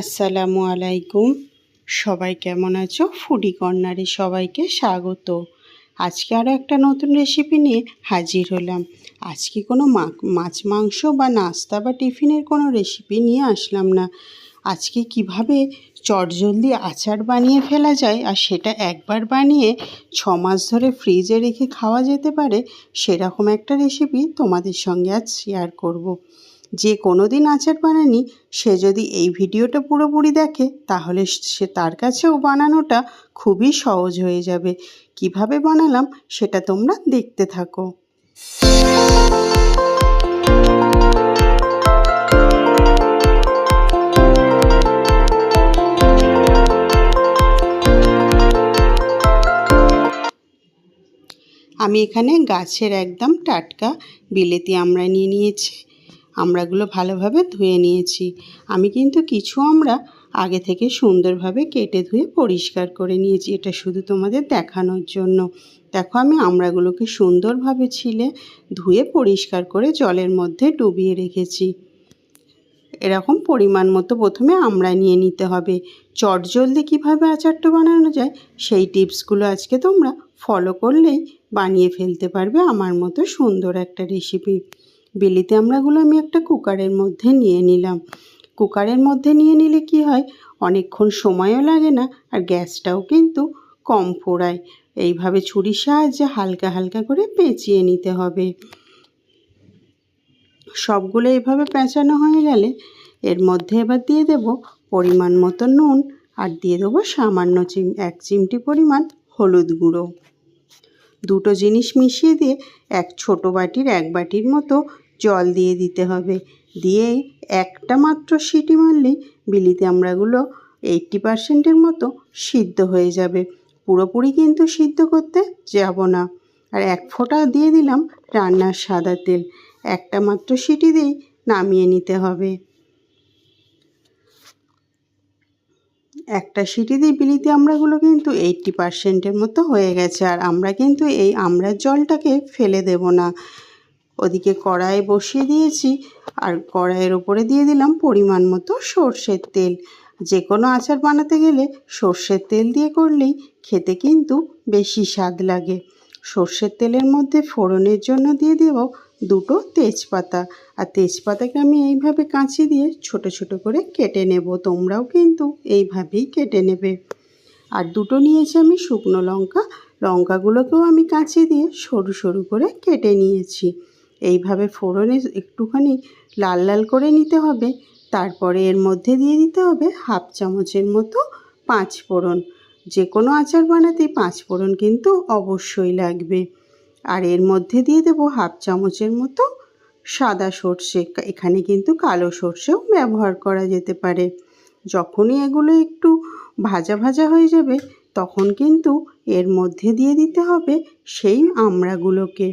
আসসালামু আলাইকুম। সবাই কেমন আছো? ফুডি কর্নারে সবাইকে স্বাগত। আজকে আরও একটা নতুন রেসিপি নিয়ে হাজির হলাম। আজকে কোনো মাছ মাংস বা নাস্তা বা টিফিনের কোনো রেসিপি নিয়ে আসলাম না। আজকে কীভাবে চটজলদি আচার বানিয়ে ফেলা যায় আর সেটা একবার বানিয়ে ছ মাস ধরে ফ্রিজে রেখে খাওয়া যেতে পারে, সেরকম একটা রেসিপি তোমাদের সঙ্গে আজ শেয়ার করব। যে কোনো দিন আচার বানানি সে যদি এই ভিডিওটা পুরোপুরি দেখে, তাহলে সে তার কাছেও বানানোটা খুবই সহজ হয়ে যাবে। কীভাবে বানালাম, সেটা তোমরা দেখতে থাকো। আমি এখানে গাছের একদম টাটকা, বিলেতি আমরা নিয়ে নিয়েছি। আমড়াগুলো ভালোভাবে ধুয়ে নিয়েছি। আমি কিন্তু কিছু আমরা আগে থেকে সুন্দরভাবে কেটে ধুয়ে পরিষ্কার করে নিয়েছি। এটা শুধু তোমাদের দেখানোর জন্য। দেখো, আমি আমড়াগুলোকে সুন্দরভাবে ছিলে ধুয়ে পরিষ্কার করে জলের মধ্যে ডুবিয়ে রেখেছি। এরকম পরিমাণ মতো প্রথমে আমরা নিয়ে নিতে হবে। চটজলদি কীভাবে আচারটা বানানো যায়, সেই টিপসগুলো আজকে তোমরা ফলো করলেই বানিয়ে ফেলতে পারবে আমার মতো সুন্দর একটা রেসিপি। বিলিতে আমড়াগুলো আমি একটা কুকারের মধ্যে নিয়ে নিলাম। কুকারের মধ্যে নিয়ে নিলে কি হয়? অনেকক্ষণ সময়ও লাগে না আর গ্যাসটাও কিন্তু কম পোড়ায়। এইভাবে ছুরির সাহায্যে হালকা হালকা করে পেঁচিয়ে নিতে হবে। সবগুলো এভাবে পেঁচানো হয়ে গেলে এর মধ্যে এবার দিয়ে দেব পরিমাণ মতো নুন আর দিয়ে দেবো সামান্য চিম, এক চিমটি পরিমাণ হলুদ গুঁড়ো। দুটো জিনিস মিশিয়ে দিয়ে এক ছোট বাটির, এক বাটির মতো জল দিয়ে দিতে হবে। দিয়ে একটা মাত্র সিটি মারলেই বিলিতে আমড়াগুলো এইটটি পারসেন্টের মতো সিদ্ধ হয়ে যাবে। পুরোপুরি কিন্তু সিদ্ধ করতে যাব না। আর এক ফোঁটা দিয়ে দিলাম রান্নার সাদা তেল। একটা মাত্র সিটি দিয়েই নামিয়ে নিতে হবে। একটা সিটি দিয়ে বিলিতি আমড়াগুলো কিন্তু এইটটি পারসেন্টের মতো হয়ে গেছে। আর আমরা কিন্তু এই আমড়ার জলটাকে ফেলে দেব না। ওদিকে কড়াই বসিয়ে দিয়েছি আর কড়াইয়ের ওপরে দিয়ে দিলাম পরিমাণ মতো সর্ষের তেল। যে কোনো আচার বানাতে গেলে সর্ষের তেল দিয়ে করলেই খেতে কিন্তু বেশি স্বাদ লাগে। সর্ষের তেলের মধ্যে ফোড়নের জন্য দিয়ে দেব দুটো তেজপাতা। আর তেজপাতাকে আমি এইভাবে কাঁচি দিয়ে ছোট ছোট করে কেটে নেব, তোমরাও কিন্তু এইভাবেই কেটে নেবে। আর দুটো নিয়েছি আমি শুকনো লঙ্কা। লঙ্কাগুলোকেও আমি কাঁচি দিয়ে সরু সরু করে কেটে নিয়েছি। এইভাবে ফোড়নে একটুখানি লাল লাল করে নিতে হবে। তারপরে এর মধ্যে দিয়ে দিতে হবে হাফ চামচের মতো পাঁচ ফোড়ন। যে কোনো আচার বানাতে পাঁচ ফোড়ন কিন্তু অবশ্যই লাগবে। আর এর মধ্যে দিয়ে দেবো হাফ চামচের মতো সাদা সর্ষে। এখানে কিন্তু কালো সর্ষেও ব্যবহার করা যেতে পারে। যখনই এগুলো একটু ভাজা ভাজা হয়ে যাবে, তখন কিন্তু এর মধ্যে দিয়ে দিতে হবে সেই আমড়াগুলোকে।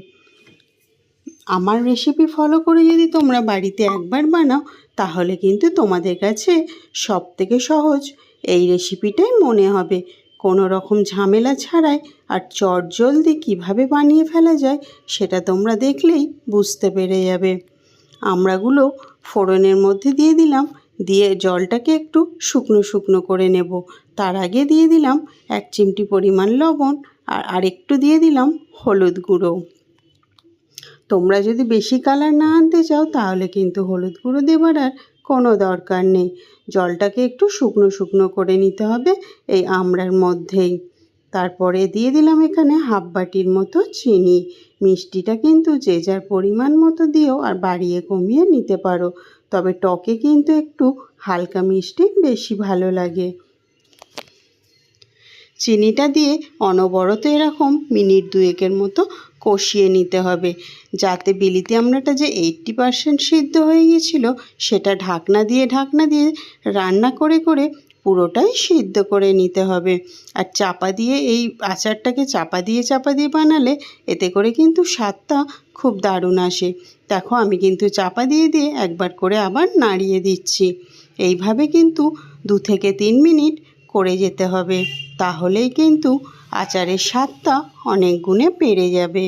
আমার রেসিপি ফলো করে যদি তোমরা বাড়িতে একবার বানাও, তাহলে কিন্তু তোমাদের কাছে সব থেকে সহজ। এই রেসিপিটাই মনে হবে। কোনো রকম ঝামেলা ছাড়াই আর চট জলদি কীভাবে বানিয়ে ফেলা যায়, সেটা তোমরা দেখলেই বুঝতে পেরে যাবে। আমরাগুলো ফোড়নের মধ্যে দিয়ে দিলাম। দিয়ে জলটাকে একটু শুকনো শুকনো করে নেব। তার আগে দিয়ে দিলাম এক চিমটি পরিমাণ লবণ আর আরেকটু দিয়ে দিলাম হলুদ গুঁড়ো। তোমরা যদি বেশি কালার না আনতে চাও, তাহলে কিন্তু হলুদ গুঁড়ো দেবার আর কোনো দরকার নেই। জলটাকে একটু শুকনো শুকনো করে নিতে হবে এই আমড়ার মধ্যেই। তারপরে দিয়ে দিলাম এখানে হাফ বাটির মতো চিনি। মিষ্টিটা কিন্তু যে যার পরিমাণ মতো দিও আর বাড়িয়ে কমিয়ে নিতে পারো। তবে টকে কিন্তু একটু হালকা মিষ্টি বেশি ভালো লাগে। চিনিটা দিয়ে অনবরত এরকম মিনিট দুয়েকের মতো কষিয়ে নিতে হবে। যাতে বিলিতি আমড়াটা যে এইট্টি পারসেন্ট সিদ্ধ হয়ে গিয়েছিল, সেটা ঢাকনা দিয়ে ঢাকনা দিয়ে রান্না করে করে পুরোটাই সিদ্ধ করে নিতে হবে। আর চাপা দিয়ে, এই আচারটাকে চাপা দিয়ে চাপা দিয়ে বানালে এতে করে কিন্তু স্বাদটা খুব দারুণ আসে। দেখো, আমি কিন্তু চাপা দিয়ে দিয়ে একবার করে আবার নাড়িয়ে দিচ্ছি। এইভাবে কিন্তু দু থেকে তিন মিনিট করে যেতে হবে। তাহলেই কিন্তু আচারের স্বাদটা অনেক গুণে বেড়ে যাবে।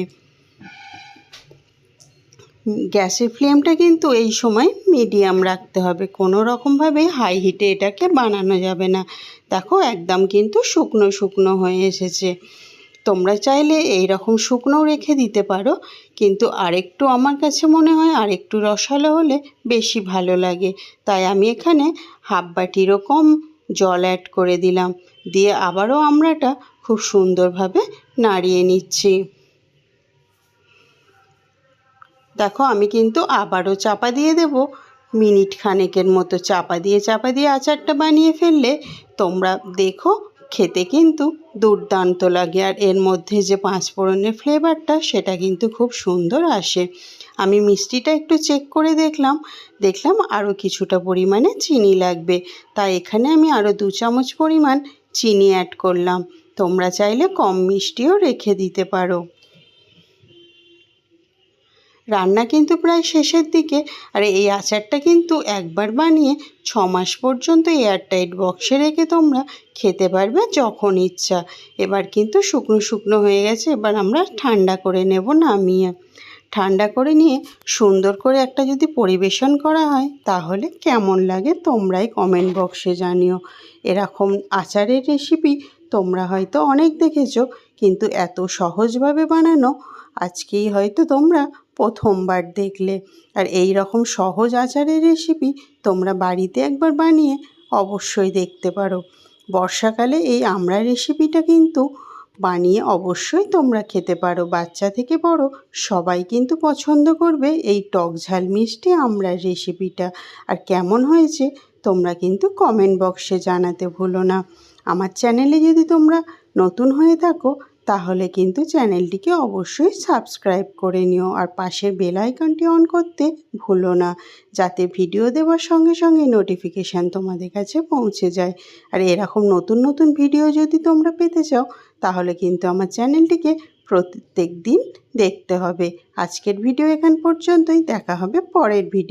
গ্যাসের ফ্লেমটা কিন্তু এই সময় মিডিয়াম রাখতে হবে। কোনো রকমভাবে হাই হিটে এটাকে বানানো যাবে না। দেখো, একদম কিন্তু শুকনো শুকনো হয়ে এসেছে। তোমরা চাইলে এই রকম শুকনোও রেখে দিতে পারো, কিন্তু আরেকটু আমার কাছে মনে হয় আরেকটু রসালো হলে বেশি ভালো লাগে। তাই আমি এখানে হাফ বাটিরও কম জল অ্যাড করে দিলাম। দিয়ে আবারও আমড়াটা খুব সুন্দরভাবে নাড়িয়ে নিচ্ছি। দেখো, আমি কিন্তু আবারও চাপা দিয়ে দেব। মিনিট খানেকের মতো চাপা দিয়ে চাপা দিয়ে আচারটা বানিয়ে ফেললে তোমরা দেখো খেতে কিন্তু দুর্দান্ত লাগে। আর এর মধ্যে যে পাঁচফোড়নের ফ্লেভারটা, সেটা কিন্তু খুব সুন্দর আসে। আমি মিষ্টিটা একটু চেক করে দেখলাম। দেখলাম আরও কিছুটা পরিমাণে চিনি লাগবে। তাই এখানে আমি আরও দু চামচ পরিমাণ চিনি অ্যাড করলাম। তোমরা চাইলে কম মিষ্টিও রেখে দিতে পারো। রান্না কিন্তু প্রায় শেষের দিকে। আর এই আচারটা কিন্তু একবার বানিয়ে ছ মাস পর্যন্ত এয়ারটাইট বক্সে রেখে তোমরা খেতে পারবে যখন ইচ্ছা। এবার কিন্তু শুকনো শুকনো হয়ে গেছে, এবার আমরা ঠান্ডা করে নেব নামিয়ে। ঠান্ডা করে নিয়ে সুন্দর করে একটা যদি পরিবেশন করা হয়, তাহলে কেমন লাগে তোমরাই কমেন্ট বক্সে জানিও। এরকম আচারের রেসিপি তোমরা হয়তো অনেক দেখেছ, কিন্তু এত সহজভাবে বানানো, আজকেই হয়তো তোমরা প্রথমবার দেখলে। আর এই রকম সহজ আচারের রেসিপি তোমরা বাড়িতে একবার বানিয়ে অবশ্যই দেখতে পারো। বর্ষাকালে এই আমরা রেসিপিটা কিন্তু বানিয়ে অবশ্যই তোমরা খেতে পারো। বাচ্চা থেকে বড় সবাই কিন্তু পছন্দ করবে এই টক ঝাল মিষ্টি আমড়ার রেসিপিটা আর কেমন হয়েছে তোমরা কিন্তু কমেন্ট বক্সে জানাতে ভুলো না। আমার চ্যানেলে যদি তোমরা নতুন হয়ে থাকো তাহলে কিন্তু চ্যানেলটিকে অবশ্যই সাবস্ক্রাইব করে নিও আর পাশের বেল আইকনটি অন করতে ভুলো না, যাতে ভিডিও দেওয়ার সঙ্গে সঙ্গে নোটিফিকেশান তোমাদের কাছে পৌঁছে যায়। আর এরকম নতুন নতুন ভিডিও যদি তোমরা পেতে চাও, তাহলে কিন্তু আমার চ্যানেলটিকে প্রত্যেক দিন দেখতে হবে। আজকের ভিডিও এখান পর্যন্তই, দেখা হবে পরের ভিডিও